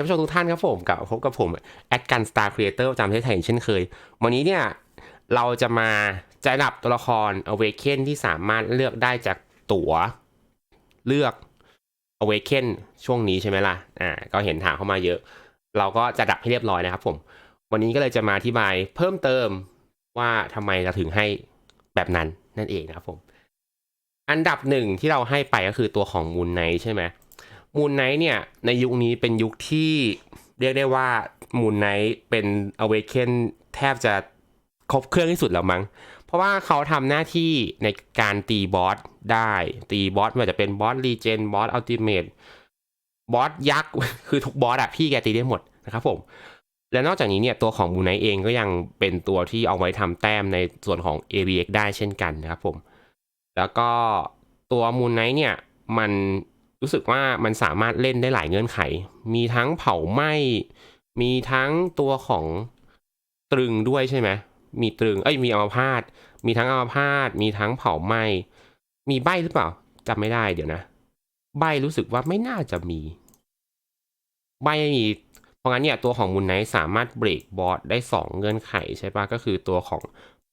ท่านผู้ชมทุกท่านครับผมกับพบกับผมแอดกันสตาร์ครีเอเตอร์ประจำประเทศไทยเช่นเคย วันนี้เนี่ยเราจะมาจะดับตัวละคร Awaken ที่สามารถเลือกได้จากตั๋วเลือก Awaken ช่วงนี้ใช่ไหมล่ะอ่าก็เห็นถามเข้ามาเยอะ เราก็จะดับให้เรียบร้อยนะครับผมวันนี้ก็เลยจะมาอธิบายเพิ่มเติมว่าทำไมเราถึงให้แบบนั้นนั่นเองนะครับผม อันดับหนึ่งที่เราให้ไปก็คือตัวของมูนไนใช่ไหม มูนไนท์เนี่ย ในยุคนี้เป็นยุคที่เรียกได้ว่ามูนไนท์เป็นอเวเคนแทบจะครบเครื่องที่สุดแล้วมั้ง เพราะว่าเขาทำหน้าที่ในการตีบอสได้ ตีบอสไมันจะเป็นบอสรีเจนบอสอัลติเมทบอสยักษ์คือทุกบอสอะพี่แกตีได้หมดนะครับผม และนอกจากนี้เนี่ยตัวของมูไนท์เองก็ยังเป็นตัวที่เอาไว้ทำแต้มในส่วนของ a b x ได้เช่นกันนะครับผม แล้วก็ตัวมูไนท์เนี่ยมัน รู้สึกว่ามันสามารถเล่นได้หลายเงื่อนไข มีทั้งเผาไหม้ มีทั้งตัวของตรึงด้วยใช่ไหม มีตรึง เอ้ย มีอัมพาต มีทั้งอัมพาต มีทั้งเผาไหม้ มีใบหรือเปล่าจำไม่ได้เดี๋ยวนะ ใบรู้สึกว่าไม่น่าจะมี ใบไม่มี เพราะงั้นเนี่ยตัวของมูนไนท์สามารถเบรกบอสได้สองเงื่อนไขใช่ปะก็คือตัวของ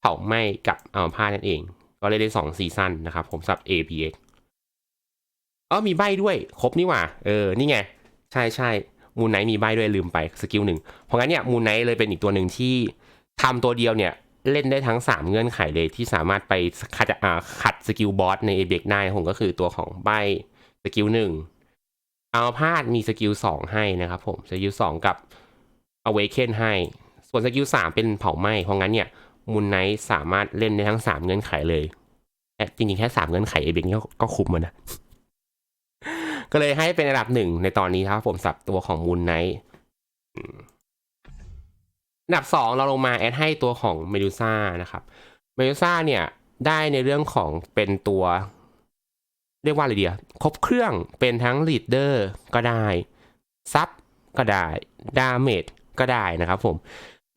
เผาไหม้กับอัมพาตนั่นเอง ก็เล่นได้สองซีซั่นนะครับผมสับ APX เออมีใบด้วยครบนี่หว่า เออ นี่ไง ใช่ใช่มูนไนท์มีใบด้วยลืมไปสกิลหนึ่งเพราะงั้นเนี่ยมูนไนท์เลยเป็นอีกตัวหนึ่งที่ทำตัวเดียวเนี่ยเล่นได้ทั้ง 3 เงื่อนไขเลยที่สามารถไปขัดขัดสกิลบอสในเอเบกได้ผมก็คือตัวของใบสกิลหนึ่งเอาพาดมีสกิลสองให้นะครับผมสกิลสองกับ Awaken ให้ ส่วนสกิลสามเป็นเผาไหม้เพราะงั้นเนี่ยมูนไนท์สามารถเล่นได้ทั้ง 3 เงื่อนไขเลยแต่จริงๆแค่ 3 เงื่อนไขเอเบกนี่ก็คุมมันนะ ก็เลยให้เป็นอันดับหนึ่งในตอนนี้ครับผมสับตัวของมูนไนท์อันดับสองเราลงมาแอดให้ตัวของเมดูซ่านะครับเมดูซ่าเนี่ยได้ในเรื่องของเป็นตัว เรียกว่าอะไรเดียครบเครื่องเป็นทั้งลีดเดอร์ก็ได้ซับก็ได้ดาเมจก็ได้นะครับผม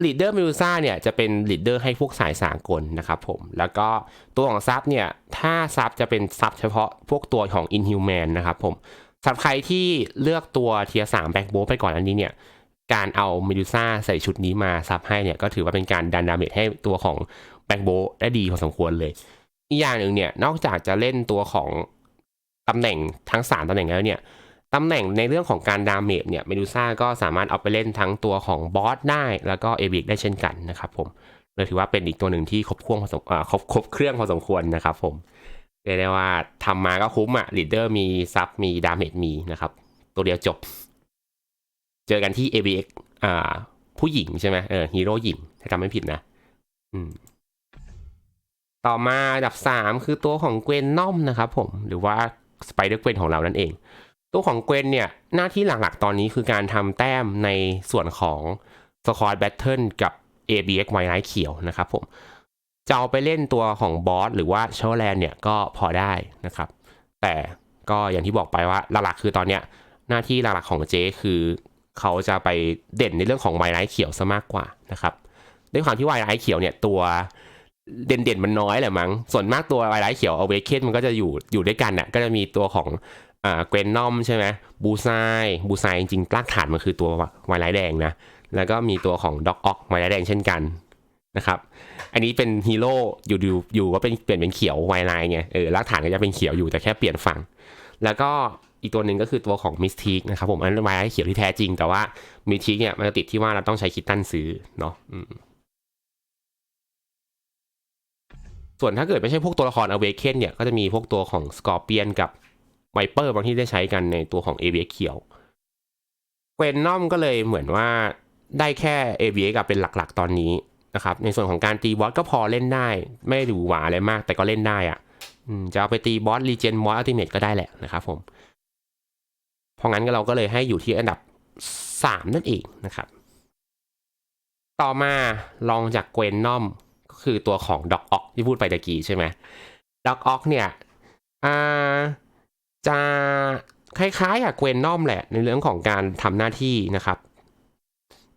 ลีดเดอร์เมดูซ่าเนี่ยจะเป็นลีดเดอร์ให้พวกสายสากลนะครับผม แล้วก็ตัวของซับเนี่ย ถ้าซับจะเป็นซับเฉพาะพวกตัวของ Inhuman นะครับผมสำหรับใครที่เลือกตัวเทียสามแบ็กโบไปก่อนอันนี้เนี่ย การเอาเมดูซ่าใส่ชุดนี้มาซับให้เนี่ย ก็ถือว่าเป็นการดันดาเมจให้ตัวของแบ็กโบได้ดีพอสมควรเลย อีกอย่างหนึ่งเนี่ย นอกจากจะเล่นตัวของตำแหน่งทั้งสามตำแหน่งแล้วเนี่ย ตำแหน่งในเรื่องของการดาเมจเนี่ยเมดูซ่าก็สามารถเอาไปเล่นทั้งตัวของบอสได้ แล้วก็เอวิกได้เช่นกันนะครับผมเลยถือว่าเป็นอีกตัวหนึ่งที่ครบเครื่องพอสมครบครบเครื่องพอสมควรนะครับผมเรียกได้ว่าทำมาก็คุ้มอะลีดเดอร์มีซับมีดาเมจมีนะครับ ตัวเดียวจบ เจอกันที่ ABX อ่า ผู้หญิงใช่ไหมเออฮีโร่หญิง ถ้าจำไม่ผิดนะ อืม ต่อมาดับสามคือตัวของเกวนนอมนะครับผม หรือว่าสไปเดอร์เกวนของเรานั่นเอง ตัวของเกวนเนี่ย หน้าที่หลักๆตอนนี้คือการทำแต้มในส่วนของสคอร์แบทเทิลกับ ABX ไวไลท์เขียวนะครับผม จะเอาไปเล่นตัวของบอสหรือว่าเชลแลนเนี่ยก็พอได้นะครับ แต่ก็อย่างที่บอกไปว่าหลักๆคือตอนเนี้ยหน้าที่หลักๆของเจคือเขาจะไปเด่นในเรื่องของไวไลท์เขียวซะมากกว่านะครับด้วยความที่ไวไลท์เขียวเนี่ยตัวเด่นๆมันน้อยแหละมั้ง ส่วนมากตัวไวไลท์เขียวเอาเวเคนมันก็จะอยู่อยู่ด้วยกันน่ะก็จะมีตัวของ อ่าเกรนนอมใช่ไหมบูไซบูไซจริงๆรากฐานมันคือตัวไวไลท์แดงนะ แล้วก็มีตัวของด็อกออกไวไลท์แดงเช่นกันนะครับ อันนี้เป็นฮีโร่อยู่อยู่อยู่ก็เป็นเปลี่ยนเป็นเขียวไวไลท์ไงเออรากฐานก็จะเป็นเขียวอยู่แต่แค่เปลี่ยนฝั่งแล้วก็อีกตัวหนึ่งก็คือตัวของมิสทีกนะครับผมอันนั้นไวไลท์เขียวที่แท้จริง แต่ว่ามิสทีกเนี่ยมันจะติดที่ว่าเราต้องใช้คิตตันซื้อเนาะส่วนถ้าเกิดไม่ใช่พวกตัวละครอเวเคนเนี่ยก็จะมีพวกตัวของสกอร์เปียนกับ ไวเปอร์บางที่ได้ใช้กันในตัวของเอเวเขียวเวนนอมก็เลยเหมือนว่าได้แค่เอเวกับเป็นหลักๆ ตอนนี้นะครับ ในส่วนของการตีบอสก็พอเล่นได้ ไม่หรูหราอะไรมาก แต่ก็เล่นได้อะจะเอาไปตีบอสรีเจนบอสอัลติเมทก็ได้แหละนะครับผม เพราะงั้นเราก็เลยให้อยู่ที่อันดับสามนั่นเองนะครับ ต่อมาลองจากเกวนนอมก็คือตัวของด็อกออกที่พูดไปตะกี้ใช่ไหมด็อกออกเนี่ยอ่า จะคล้ายๆกับเกวนนอมแหละในเรื่องของการทำหน้าที่นะครับ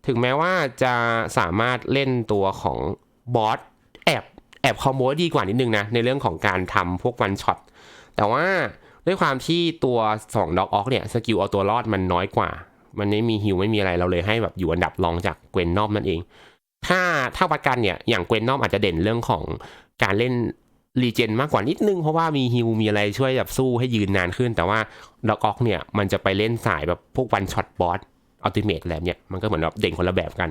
ถึงแม้ว่าจะสามารถเล่นตัวของบอสแอบแอบคอมโบดีกว่านิดนึงนะ ในเรื่องของการทำพวกวันช็อตแต่ว่าด้วยความที่ตัวสองด็อกออกเนี่ยสกิลเอาตัวรอดมันน้อยกว่า มันไม่มีฮิวไม่มีอะไรเราเลยให้แบบอยู่อันดับรองจากเกวนนอมนั่นเอง ถ้าถ้าวัดกันเนี่ยอย่างเกวนนอมอาจจะเด่นเรื่องของการเล่น รีเจนมากกว่านิดนึง เพราะว่ามีฮิวมีอะไรช่วยแบบสู้ให้ยืนนานขึ้น แต่ว่าดอกออกเนี่ยมันจะไปเล่นสายแบบพวกวันช็อตบอสอัลติเมทอะไรเนี่ยมันก็เหมือนแบบเด่นคนละแบบกัน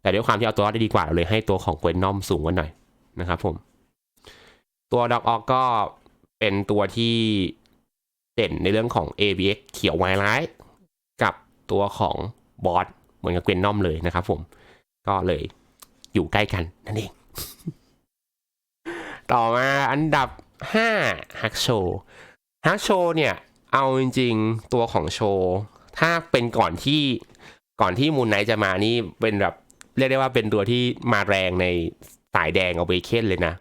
แต่ด้วยความที่เอาตัวรอดได้ดีกว่าเราเลยให้ตัวของเกวนนอมสูงกว่าหน่อยนะครับผม ตัวดอกออกก็เป็นตัวที่เด่นในเรื่องของ ABX เขียวไวไลท์กับตัวของบอสเหมือนกับเกวนนอมเลยนะครับผม ก็เลยอยู่ใกล้กันนั่นเอง ต่อมาอันดับ 5ฮักโชฮักโชเนี่ยเอาจริงๆตัวของโชว์ถ้าเป็นก่อนที่ก่อนที่มูนไนท์จะมานี่เป็นแบบเรียกได้ว่าเป็นตัวที่มาแรงในสายแดงเอาเบเคนเลยนะ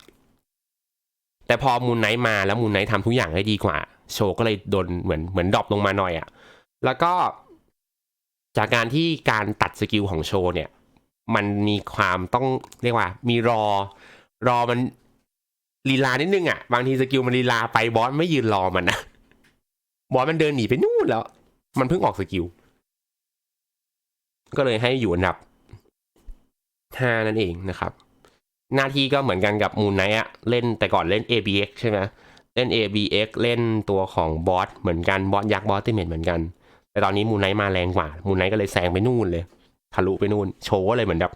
แต่พอมูนไนท์มาแล้วมูนไนท์ทำทุกอย่างได้ดีกว่า โชว์ก็เลยโดนเหมือนเหมือนดรอปลงมาหน่อยอะ่ะ แล้วก็จากการที่การตัดสกิลของโชว์เนี่ย มันมีความต้องเรียกว่า มีรอ รอมัน ลีลานิดนึงอะ่ะ บางทีสกิลมันลีลาไปบอสไม่ยืนรอมันนะบอสมันเดินหนีไปนู่นแล้ว มันเพิ่งออกสกิล ก็เลยให้อยู่อันดับห้านั่นเองนะครับ หน้าที่ก็เหมือนกันกับมูนไนท์อะเล่นแต่ก่อนเล่น ABX ใช่ไหมเล่น ABX เล่นตัวของบอสเหมือนกันบอสยักษ์บอสติเมตเหมือนกัน แต่ตอนนี้มูนไนท์มาแรงกว่ามูนไนท์ก็เลยแซงไปนู่นเลยทะลุไปนู่นโชว์เลยเหมือนแบบ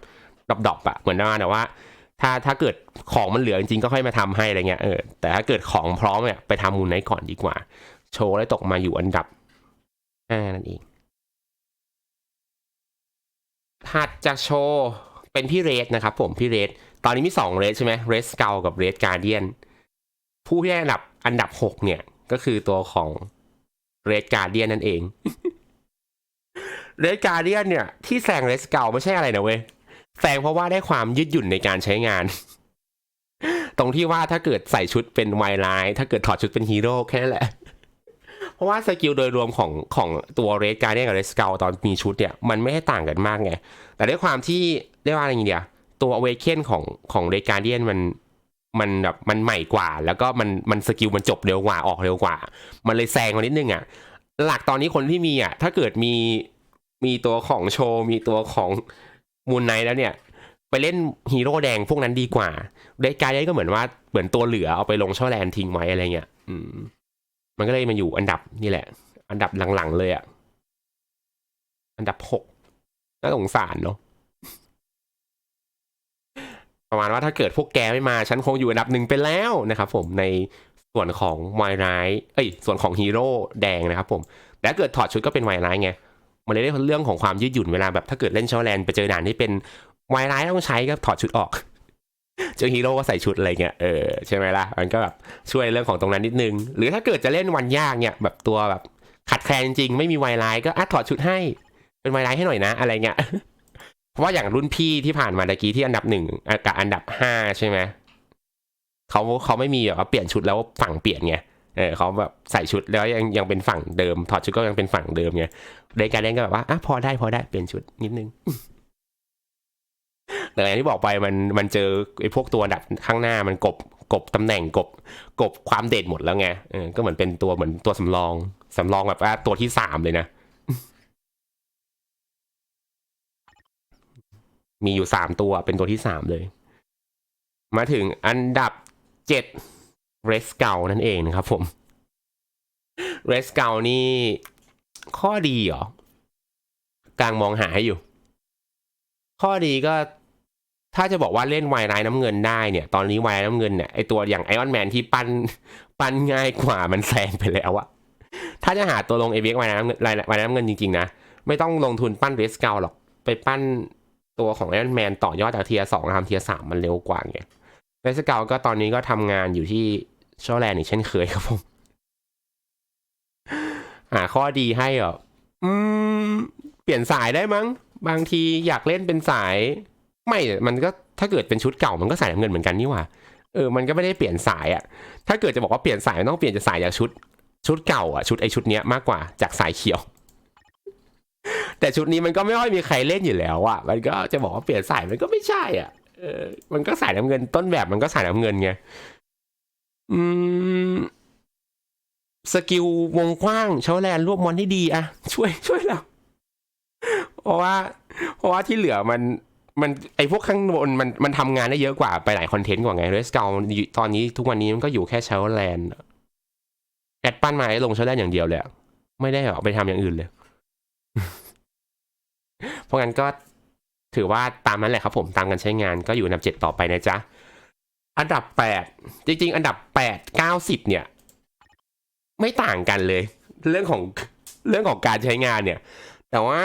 ดรอปๆอะเหมือนว่าแต่ว่า ถ้าถ้าเกิดของมันเหลือจริงๆก็ค่อยมาทำให้อะไรเงี้ยเออแต่ถ้าเกิดของพร้อมเนี่ยไปทำมูนไนท์ก่อนดีกว่า โชว์เลยตกมาอยู่อันดับห้านั่นเองถัดจากโชว์เป็นพี่เรสนะครับผมพี่เรสตอนนี้มีสองเรสใช่ไหมเรสเกลกับเรสการเดียนผู้ที่ได้อันดับอันดับหกเนี่ย ก็คือตัวของเรสการเดียนนั่นเองเรสการเดียนเนี่ย ที่แซงเรสเกลไม่ใช่อะไรนะเว้ย แซงเพราะว่าได้ความยืดหยุ่นในการใช้งาน ตรงที่ว่าถ้าเกิดใส่ชุดเป็นไวไลท์ถ้าเกิดถอดชุดเป็นฮีโร่แค่นั้นแหละ เพราะว่าสกิลโดยรวมของของตัวเรสการ์เดียนกับเรสเกลตอนมีชุดเนี่ยมันไม่ได้ต่างกันมากไง แต่ด้วยความที่เรียกว่าอะไรอย่างเดียตัวเวเคนของของเรการ์เดียนมันมันแบบมันใหม่กว่า แล้วก็มันมันสกิลมันจบเร็วกว่าออกเร็วกว่า มันเลยแซงมานิดนึงอะ หลักตอนนี้คนที่มีอะถ้าเกิดมีมีตัวของโชว์มีตัวของ มูนไนท์แล้วเนี่ย ไปเล่นฮีโร่แดงพวกนั้นดีกว่าเรการเดียนก็เหมือนว่าเหมือนตัวเหลือเอาไปลงช่อแลนทิ้งไว้อะไรเงี้ยอืม มันก็เลยมาอยู่อันดับนี่แหละ อันดับหลังๆเลยอะอันดับหกน่าสงสารเนาะประมาณว่าถ้าเกิดพวกแกไม่มา ฉันคงอยู่อันดับหนึ่งไปแล้วนะครับผมในส่วนของไวร้ายเอ้ย ส่วนของฮีโร่แดงนะครับผมแต่เกิดถอดชุดก็เป็นไวร้ายไง มันเลยได้เรื่องของความยืดหยุ่นเวลาแบบถ้าเกิดเล่นชอแลนไปเจอด่านที่เป็นไวร้ายต้องใช้ก็ถอดชุดออก เจอฮีโร่ก็ใส่ชุดอะไรเงี้ยเออใช่ไหมล่ะมันก็แบบช่วยเรื่องของตรงนั้นนิดนึง หรือถ้าเกิดจะเล่นวันยากเนี่ย แบบตัวแบบขัดแคลนจริงๆไม่มีไวไลน์ก็อะถอดชุดให้ เป็นไวไลน์ให้หน่อยนะ อะไรเงี้ยเพราะว่าอย่างรุ่นพี่ที่ผ่านมาตะกี้ที่อันดับหนึ่งกับอันดับห้าใช่ไหมเขาเขาไม่มีแบบว่าเปลี่ยนชุดแล้วฝั่งเปลี่ยนไง เออเขาแบบใส่ชุดแล้วยังยังเป็นฝั่งเดิม ถอดชุดก็ยังเป็นฝั่งเดิมไงเรการเล่นก็แบบว่าอะพอได้พอได้เปลี่ยนชุดนิดนึงแต่อย่างที่บอกไปมันมันเจอไอ้พวกตัวดับข้างหน้ามันกบกบตำแหน่งกบกบความเด่นหมดแล้วไงเออก็เหมือนเป็นตัวเหมือนตัวสำรองสำรองแบบว่าตัวที่สามเลยนะมีอยู่สามตัวเป็นตัวที่สามเลย มาถึงอันดับเจ็ด เรสเกลนั่นเองนะครับผมเรสเกลนี่ข้อดีเหรอกลางมองหาให้อยู่ ข้อดีก็ถ้าจะบอกว่าเล่นไวไลน้ำเงินได้เนี่ย ตอนนี้ไวไลน้ำเงินเนี่ยไอตัวอย่างไอออนแมนที่ปั้นปั้นง่ายกว่ามันแซงไปแล้วอะถ้าจะหาตัวลงเอเวกไวไลน้ำเงินไวน้ำเงินจริงๆนะ ไม่ต้องลงทุนปั้นเรสเกลหรอก ไปปั้นตัวของไอออนแมนต่อยอดจากเทียสองทำเทียสามมันเร็วกว่าไงเรสเกลก็ตอนนี้ก็ทำงานอยู่ที่ ชอแลนด์อีกเช่นเคยครับผมหาข้อดีให้เหรออืม เปลี่ยนสายได้มั้ง บางทีอยากเล่นเป็นสาย ไม่ มันก็ถ้าเกิดเป็นชุดเก่ามันก็สายน้ำเงินเหมือนกันนี่หว่า เออ มันก็ไม่ได้เปลี่ยนสายอะถ้าเกิดจะบอกว่าเปลี่ยนสายต้องเปลี่ยนจากสายจากชุด ชุดเก่าอะชุดไอชุดเนี้ยมากกว่าจากสายเขียว แต่ชุดนี้มันก็ไม่ค่อยมีใครเล่นอยู่แล้วอะมันก็จะบอกว่าเปลี่ยนสายมันก็ไม่ใช่อะเออมันก็สายน้ำเงินต้นแบบมันก็สายน้ำเงินไง อืมสกิลวงกว้างเชาแลนรวบมอนได้ดีอะช่วยช่วยเราเพราะว่า เพราะว่าที่เหลือมันมันไอพวกข้างบนมันมันทำงานได้เยอะกว่าไปหลายคอนเทนต์กว่าไงเรสเกลตอนนี้ทุกวันนี้มันก็อยู่แค่เชลแลนแอดปั้นมาให้ลงเชลแลนอย่างเดียวเลยอะไม่ได้เอาไปทำอย่างอื่นเลย เพราะงั้นก็ถือว่าตามนั้นแหละครับผมตามกันใช้งานก็อยู่อันดับเจ็ดต่อไปนะจ๊ะ อันดับแปดจริง ๆ อันดับแปดเก้าสิบเนี่ย ไม่ต่างกันเลย เรื่องของเรื่องของการใช้งานเนี่ย แต่ว่า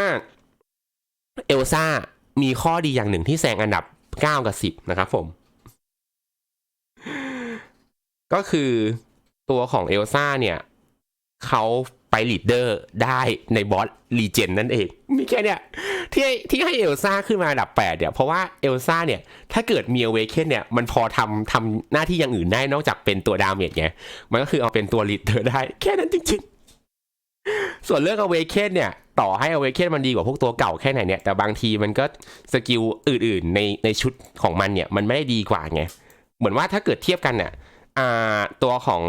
เอลซ่ามีข้อดีอย่างหนึ่งที่แซงอันดับเก้ากับสิบนะครับผม ก็คือตัวของเอลซ่าเนี่ยเขา ไปลีดเดอร์ได้ในบอสลีเจนนั่นเอง มีแค่เนี่ยที่ที่ให้เอลซ่าขึ้นมาอันดับ 8 เนี่ยเพราะว่าเอลซ่าเนี่ย ถ้าเกิดมีเอเวเคนเนี่ย มันพอทำทำหน้าที่อย่างอื่นได้นอกจากเป็นตัวดาเมจไงมันก็คือเอาเป็นตัวลีดเดอร์ได้ แค่นั้นจริง ๆ ส่วนเรื่องอเวเคนเนี่ยต่อให้เอเวเคนมันดีกว่าพวกตัวเก่าแค่ไหนเนี่ย แต่บางทีมันก็สกิลอื่น ๆ ในในชุดของมันเนี่ยมันไม่ได้ดีกว่าไงเหมือนว่าถ้าเกิดเทียบกันเนี่ยอ่าตัวของ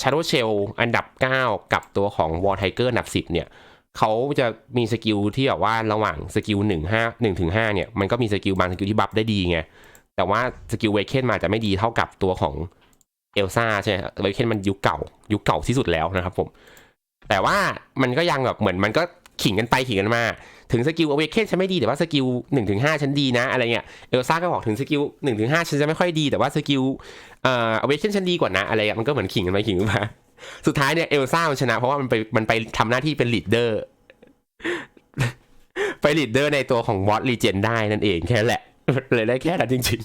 Shadow Shell อันดับ 9 กับตัวของ War Tiger อันดับ 10 เนี่ยเขาจะมีสกิลที่แบบว่าระหว่างสกิล1 5 1ถึง5เนี่ยมันก็มีสกิลบางสกิลที่บัฟได้ดีไง แต่ว่าสกิลเวเคนมาจะไม่ดีเท่ากับตัวของเอลซ่าใช่ไหมเวเคนมันยุคเก่า ยุคเก่าที่สุดแล้วนะครับผม แต่ว่ามันก็ยังแบบเหมือนมันก็ขิงกันไปขิงกันมา ถึงสกิลเวเคนฉันไม่ดีแต่ว่าสกิล1ถึง5ฉันดีนะอะไรเงี้ยเอลซ่าก็บอกถึงสกิล1ถึง5ฉันจะไม่ค่อยดีแต่ว่าสกิลเอ่อเวเคนฉันดีกว่านะอะไรอะมันก็เหมือนขิงกันไปขิงกันมาสุดท้ายเนี่ยเอลซ่ามันชนะ เพราะว่ามันไปมันไปทำหน้าที่เป็นลีดเดอร์ไปลีดเดอร์ในตัวของบอสลีเจนได้นั่นเองแค่แหละเลยได้แค่นั้นจริง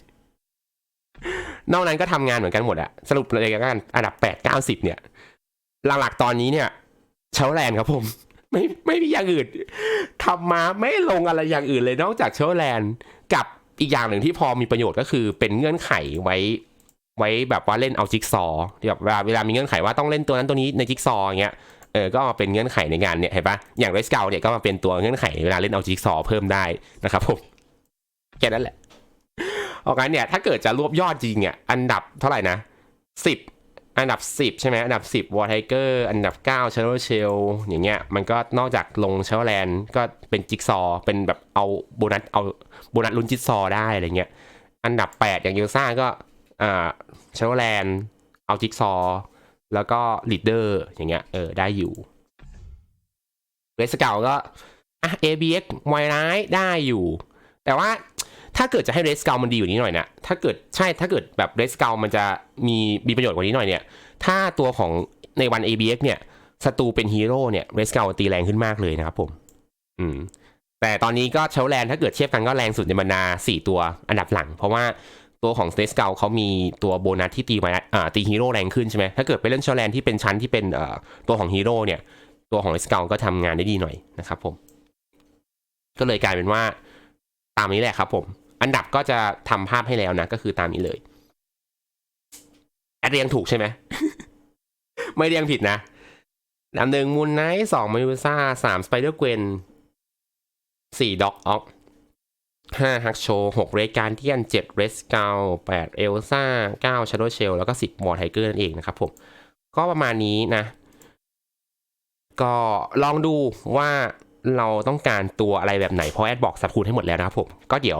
ๆ นอกนั้นก็ทำงานเหมือนกันหมดอะสรุปเลยกันอันดับแปดเก้าสิบเนี่ยหลักๆตอนนี้เนี่ยเชลแลนครับผม ไม่ไม่มีอย่างอื่นทำมาไม่ลงอะไรอย่างอื่นเลยนอกจากเชลแลนด์กับอีกอย่างหนึ่งที่พอมีประโยชน์ก็คือเป็นเงื่อนไขไว้ ไว้แบบว่าเล่นเอาจิ๊กซอว์แบบเวลาเวลามีเงื่อนไขว่าต้องเล่นตัวนั้นตัวนี้ในจิ๊กซออย่างเงี้ยเออก็มาเป็นเงื่อนไขในงานเนี่ยเห็นปะอย่างเรสเกลเนี่ยก็มาเป็นตัวเงื่อนไขเวลาเล่นเอาจิ๊กซอเพิ่มได้นะครับผมแค่นั้นแหละออกงั้นเนี่ยถ้าเกิดจะรวบยอดจริงเนี่ยอันดับเท่าไหร่นะสิบ อันดับสิบใช่ไหมอันดับสิบวอร์ไทเกอร์อันดับเก้าเชลเชลอย่างเงี้ยมันก็นอกจากลงเชลแลนด์ก็เป็นจิ๊กซอว์เป็นแบบเอาโบนัสเอาโบนัสลุ้นจิ๊กซอว์ได้อะไรเงี้ยอันดับแปดอย่างยูซ่าก็อ่าเชลแลนด์เอาจิ๊กซอว์แล้วก็ลีดเดอร์อย่างเงี้ยเออได้อยู่เรสเกลก็อะ ABX ไวร้ายได้อยู่ แต่ว่า ถ้าเกิดจะให้เรสเกลมันดีอยู่นี้หน่อยนะถ้าเกิดใช่ถ้าเกิดแบบเรสเกลมันจะมีมีประโยชน์กว่านี้หน่อยเนี่ย ถ้าตัวของในวัน ABX เนี่ยศัตรูเป็นฮีโร่เนี่ยเรสเกลตีแรงขึ้นมากเลยนะครับผม อืม แต่ตอนนี้ก็เชลแลนด์ถ้าเกิดเทียบกันก็แรงสุดในบรรดาสี่ตัวอันดับหลัง เพราะว่าตัวของเตสเกลเขามีตัวโบนัสที่ตีไว้อ่าตีฮีโร่แรงขึ้นใช่ไหมถ้าเกิดไปเล่นเชลแลนด์ที่เป็นชั้นที่เป็นเอ่อตัวของฮีโร่เนี่ย ตัวของเรสเกลก็ทำงานได้ดีหน่อยนะครับผม ก็เลยกลายเป็นว่าตามนี้แหละครับผม อันดับก็จะทำภาพให้แล้วนะ ก็คือตามนี้เลยเรียงถูกใช่ไหม ไม่เรียงผิดนะอันดับหนึ่งมูนไนท์สองมายูซ่าสามสไปเดอร์เกวนสี่ด็อกออกห้าฮักโชหกเรการเทียนเจ็ดเรสเกลแปดเอลซ่าเก้าชาร์โดเชลแล้วก็สิบวอร์ไทเกอร์นั่นเองนะครับผม ก็ประมาณนี้นะ ก็ลองดูว่าเราต้องการตัวอะไรแบบไหน เพราะแอดบอกสับคูณให้หมดแล้วนะครับผม ก็เดี๋ยว